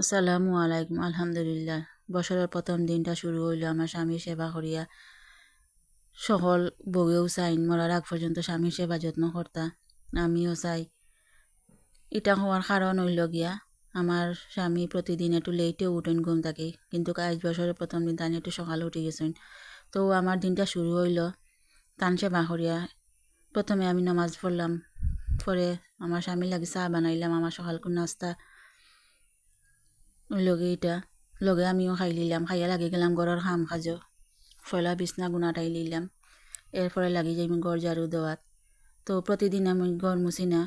আসসালামু আলাইকুম, আলহামদুলিল্লাহ। বছরের প্রথম দিনটা শুরু হইল আমার স্বামীর সেবা করিয়া। সকল বউয়েও চাইন মরার আগ পর্যন্ত স্বামীর সেবা যত্ন কর্তা, আমিও চাই। এটা হওয়ার কারণ হইল গিয়া, আমার স্বামী প্রতিদিন একটু লেটে উঠেন ঘুম থাকি, কিন্তু আজ বছরের প্রথম দিন তানি একটু সকালে উঠে গেছেন। তো আমার দিনটা শুরু হইল তান সেবা করিয়া। প্রথমে আমি নামাজ পড়লাম, পরে আমার স্বামীর লাগে চা বানাইলাম, আমার সকালকুর নাস্তা লগে এটা লগে আমিও খাই লিলাম, খাইয়া লাগি গেলাম ঘরের খাম খাজো ফয়লা বিছনা গুণাটাই লিলাম। এরপরে লাগি যাই আমি ঘর ঝাড়ু দেওয়াত তো প্রতিদিন আমি ঘর মুছি না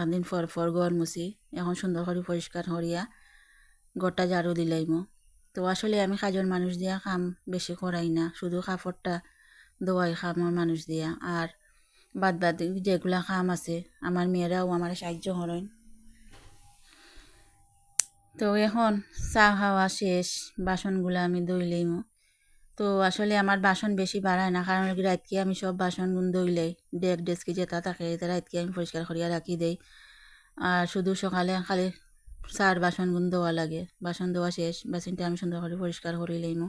একদিন পর পর ঘর মুছি এখন সুন্দর করে পরিষ্কার করিয়া ঘরটা ঝাড়ু দিলাইমো তো আসলে আমি কাজের মানুষ দিয়া কাম বেশি করাই না, শুধু কাপড়টা দোয়াই খামর মানুষ দিয়া। আর বাদ বাদ যেগুলা কাম আছে আমার মেয়েরাও আমার সাহায্য করেন তো এখন চা খাওয়া শেষ, বাসনগুলো আমি ধুইলেইমো তো আসলে আমার বাসন বেশি বাড়ায় না, কারণ রাতকে আমি সব বাসন ধুইলেই ডেক ডেস্কি যেটা থাকে রাতকে আমি পরিষ্কার করিয়া রাখি দেই। আর শুধু সকালে খালি চার বাসন গুণ ধোয়া লাগে, বাসন ধোয়া শেষ, বাসনটা আমি সুন্দর করে পরিষ্কার করি লইমু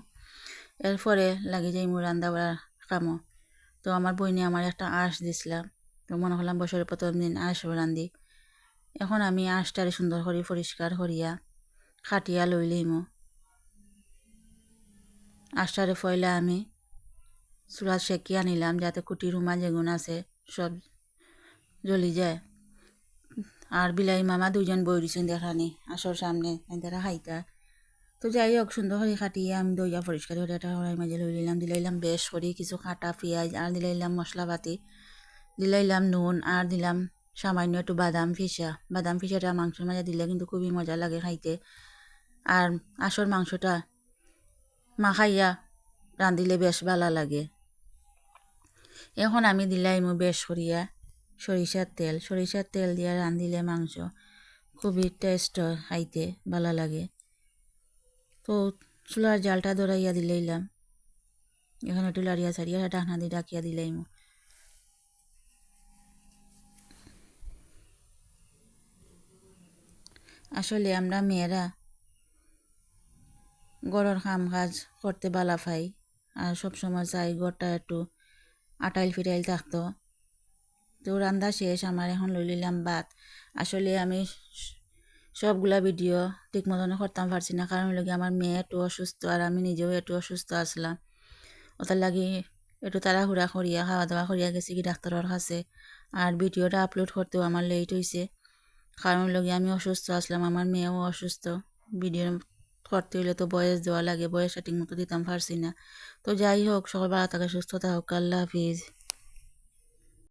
এরপরে লাগে যাই মো রান্না বাড়ার কামো। তো আমার বইনে আমার একটা আঁশ দিছিলাম, তো মনে করলাম বছরের প্রথম দিন আঁশ রান্ধি। এখন আমি আঁশটারে সুন্দর করে পরিষ্কার করিয়া খাটিয়া লইলিমো আষ্টারে ফয়লা আমি চূড়া সেকিয়া নিলাম যাতে কুটি রুমা যেগুন আছে সব জ্বলি যায়। আর বিলাই মামা দুইজন বই দিছেন দেখানি আসর সামনে তারা খাইতা তো যাই হোক সুন্দর করে খাটিয়ে আমি দইয়া পরিষ্কার করে একটা হরাই মাঝে লই নিলাম দিলাইলাম বেশ করি কিছু কাটা, পেঁয়াজ আর দিলাইলাম মশলাপাতি দিলাইলাম নুন আর দিলাম সামান্য একটু বাদাম ফিসা বাদাম ফিসাটা মাংসের মাঝে দিলে কিন্তু খুবই মজা লাগে খাইতে। আর আসর মাংসটা মাখাইয়া রাঁধিলে বেশ ভালো লাগে। এখন আমি দিলাইমু বেশ করিয়া সরিষার তেল। সরিষার তেল দিয়া রাঁধিলে মাংস খুবই টেস্ট খাইতে ভালো লাগে। তো চুলার জালটা ধরাইয়া দিলাইলাম এখানে একটু লাড়িয়া ছাড়িয়া ঢাকনা দিয়ে ডাকিয়া দিলাইমু আসলে আমরা মেয়েরা গড়ের কাম কাজ করতে বালা পাই। আর সবসময় চাই ঘরটা একটু আটাইল ফিটাইল থাকতো। তো রান্না শেষ, আমার এখন লই লিলাম ভাত। আসলে আমি সবগুলা ভিডিও ঠিক মতন করতাম পারছি না, কারণ লাগে আমার মেয়ে একটু অসুস্থ আর আমি নিজেও একটু অসুস্থ আসলাম। ওটার লাগি একটু তাড়াহুড়া করিয়া খাওয়া দাওয়া করিয়া গেছি কি ডাক্তারের কাছে। আর ভিডিওটা আপলোড করতেও আমার লেট হয়েছে কারণ লগে আমি অসুস্থ আসলাম, আমার মেয়েও অসুস্থ। ভিডিও করতে হইলে তো বয়স দেওয়া লাগে, বয়সটা ঠিক মতো দিতাম পারছি না। তো যাই হোক সকল ভালো থাকে সুস্থ থাকুক, আল্লাহ হাফিজ।